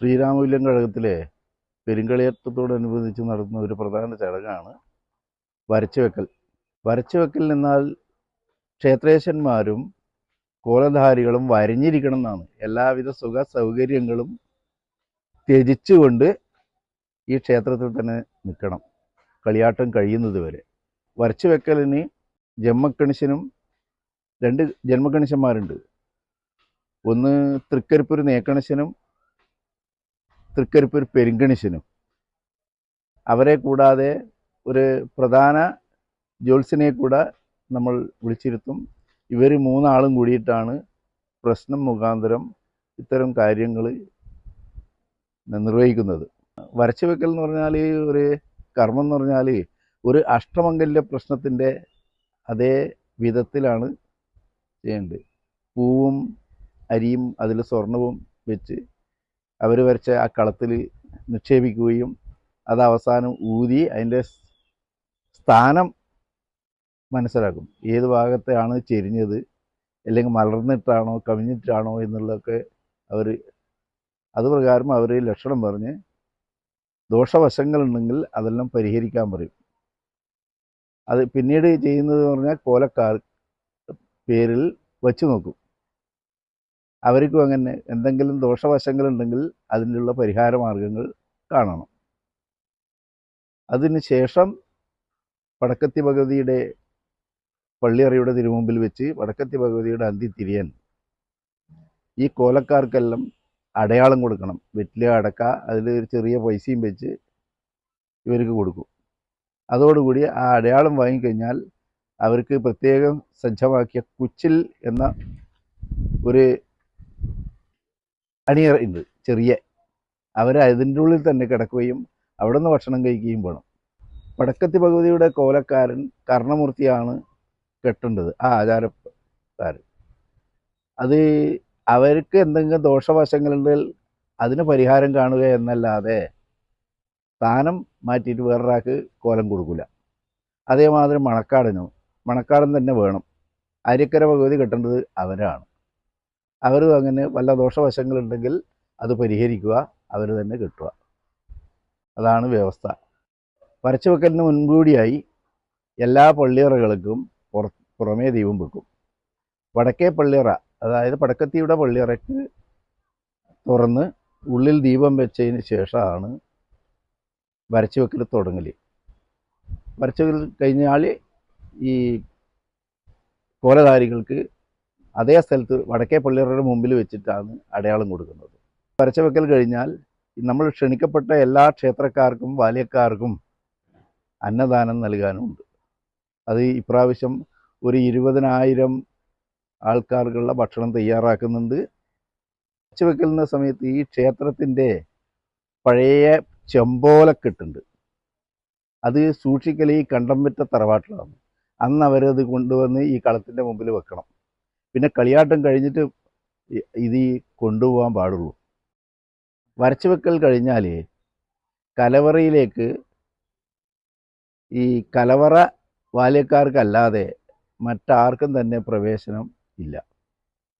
ശ്രീരാമവില്യം കഴകത്തിലെ പെരുങ്കളിയേറ്റത്തോടനുബന്ധിച്ച് നടത്തുന്ന ഒരു പ്രധാന ചടങ്ങാണ് വരച്ചുവെക്കൽ. വരച്ചുവെക്കൽ എന്നാൽ ക്ഷേത്രേശന്മാരും കോലധാരികളും വരഞ്ഞിരിക്കണം എന്നാണ് എല്ലാവിധ സുഖ സൗകര്യങ്ങളും ത്യജിച്ചുകൊണ്ട് ഈ ക്ഷേത്രത്തിൽ തന്നെ നിൽക്കണം. കളിയാട്ടം കഴിയുന്നത് വരെ. വരച്ചുവെക്കലിന് ജന്മക്കണിശനും രണ്ട് ജന്മക്കണിശന്മാരുണ്ട്. ഒന്ന് തൃക്കരിപ്പൂർ നേക്കണിശനും തൃക്കരിപ്പൂർ പെരുങ്കണിശനും. അവരെ കൂടാതെ ഒരു പ്രധാന ജ്യോത്സ്യനെ കൂടെ നമ്മൾ വിളിച്ചിരുത്തും. ഇവർ മൂന്നാളും കൂടിയിട്ടാണ് പ്രശ്നം മുഖാന്തരം ഇത്തരം കാര്യങ്ങൾ നിർവഹിക്കുന്നത്. വരച്ചു വെക്കൽ എന്ന് പറഞ്ഞാൽ ഒരു കർമ്മം എന്ന് പറഞ്ഞാൽ ഒരു അഷ്ടമംഗല്യ പ്രശ്നത്തിന്റെ അതേ വിധത്തിലാണ് ചെയ്യേണ്ടത്. പൂവും അരിയും അതിൽ സ്വർണവും വെച്ച് അവർ വരച്ച ആ കളത്തിൽ നിക്ഷേപിക്കുകയും അത് അവസാനം ഊതി അതിന്റെ സ്ഥാനം മനസ്സിലാക്കും. ഏത് ഭാഗത്തെയാണ് ചെരിഞ്ഞത്? അല്ലെങ്കിൽ മലർന്നിട്ടാണോ കവിഞ്ഞിട്ടാണോ എന്നുള്ളതൊക്കെ അവർ അതുപ്രകാരം അവർ ലക്ഷണം പറഞ്ഞ് ദോഷവശങ്ങളുണ്ടെങ്കിൽ അതെല്ലാം പരിഹരിക്കാൻ പറയും. അത് പിന്നീട് ചെയ്യുന്നത് പറഞ്ഞാൽ കോലക്കാർ പേരിൽ വച്ചു നോക്കും. അവർക്കും അങ്ങനെ എന്തെങ്കിലും ദോഷവശങ്ങളുണ്ടെങ്കിൽ അതിനുള്ള പരിഹാര മാർഗങ്ങൾ കാണണം അതിനുശേഷം വടക്കത്തി ഭഗവതിയുടെ പള്ളിയറയുടെ തിരുമുമ്പിൽ വെച്ച് വടക്കത്തി ഭഗവതിയുടെ അന്തി തിരിയാൻ ഈ കോലക്കാർക്കെല്ലാം അടയാളം കൊടുക്കണം. വെറ്റില അടക്ക അതിൽ ഒരു ചെറിയ പൈസയും വെച്ച് ഇവർക്ക് കൊടുക്കും. അതോടുകൂടി ആ അടയാളം വാങ്ങിക്കഴിഞ്ഞാൽ അവർക്ക് പ്രത്യേകം സജ്ജമാക്കിയ കുച്ചിൽ എന്ന ഒരു അണിയറ ഉണ്ട് ചെറിയ അവർ അതിന്റെ ഉള്ളിൽ തന്നെ കിടക്കുകയും അവിടെ നിന്ന് ഭക്ഷണം കഴിക്കുകയും വേണം. വടക്കത്തി ഭഗവതിയുടെ കോലക്കാരൻ കർണമൂർത്തിയാണ് കെട്ടേണ്ടത് ആ ആചാരക്കാരൻ. അത് അവർക്ക് എന്തെങ്കിലും ദോഷവശങ്ങളുണ്ടെങ്കിൽ അതിന് പരിഹാരം കാണുക എന്നല്ലാതെ സ്ഥാനം മാറ്റിയിട്ട് വേറൊരാൾക്ക് കോലം കൊടുക്കില്ല. അതേമാതിരി മണക്കാടിനും മണക്കാടൻ തന്നെ വേണം. അരിക്കര ഭഗവതി കെട്ടേണ്ടത് അവരാണ്. അവർ അങ്ങനെ വല്ല ദോഷവശങ്ങളുണ്ടെങ്കിൽ അത് പരിഹരിക്കുക അവർ തന്നെ കിട്ടുക. അതാണ് വ്യവസ്ഥ. വരച്ചു വെക്കലിന് മുൻകൂടിയായി എല്ലാ പള്ളിയറകൾക്കും പുറ പുറമേ ദൈവം വെക്കും. വടക്കേ പള്ളിയറ അതായത് പടക്കത്തിയുടെ പള്ളിയറയ്ക്ക് തുറന്ന് ഉള്ളിൽ ദീപം വെച്ചതിന് ശേഷമാണ് വരച്ചു വെക്കൽ തുടങ്ങൽ വരച്ചു വെക്കൽ കഴിഞ്ഞാൽ ഈ കോലധാരികൾക്ക് അതേ സ്ഥലത്ത് വടക്കേ പള്ളിയറയുടെ മുമ്പിൽ വെച്ചിട്ടാണ് അടയാളം കൊടുക്കുന്നത്. വരച്ചു വെക്കൽ കഴിഞ്ഞാൽ നമ്മൾ ക്ഷണിക്കപ്പെട്ട എല്ലാ ക്ഷേത്രക്കാർക്കും ബാല്യക്കാർക്കും അന്നദാനം നൽകാനുമുണ്ട് അത് ഇപ്രാവശ്യം ഒരു ഇരുപതിനായിരം ആൾക്കാർക്കുള്ള ഭക്ഷണം തയ്യാറാക്കുന്നുണ്ട്. വെക്കുന്ന സമയത്ത് ഈ ക്ഷേത്രത്തിന്റെ പഴയ ചെമ്പോലക്കെട്ടുണ്ട്. അത് സൂക്ഷിക്കൽ ഈ കണ്ടംപറ്റ തറവാട്ടിലാണ്. അന്ന് അവരത് കൊണ്ടുവന്ന് ഈ കളത്തിന്റെ മുമ്പിൽ വെക്കണം. പിന്നെ കളിയാട്ടം കഴിഞ്ഞിട്ട് ഇത് കൊണ്ടുപോകാൻ പാടുള്ളൂ. വരച്ചു വെക്കൽ കഴിഞ്ഞാൽ കലവറയിലേക്ക് ഈ കലവറ ബാല്യക്കാർക്കല്ലാതെ മറ്റാർക്കും തന്നെ പ്രവേശനം ഇല്ല.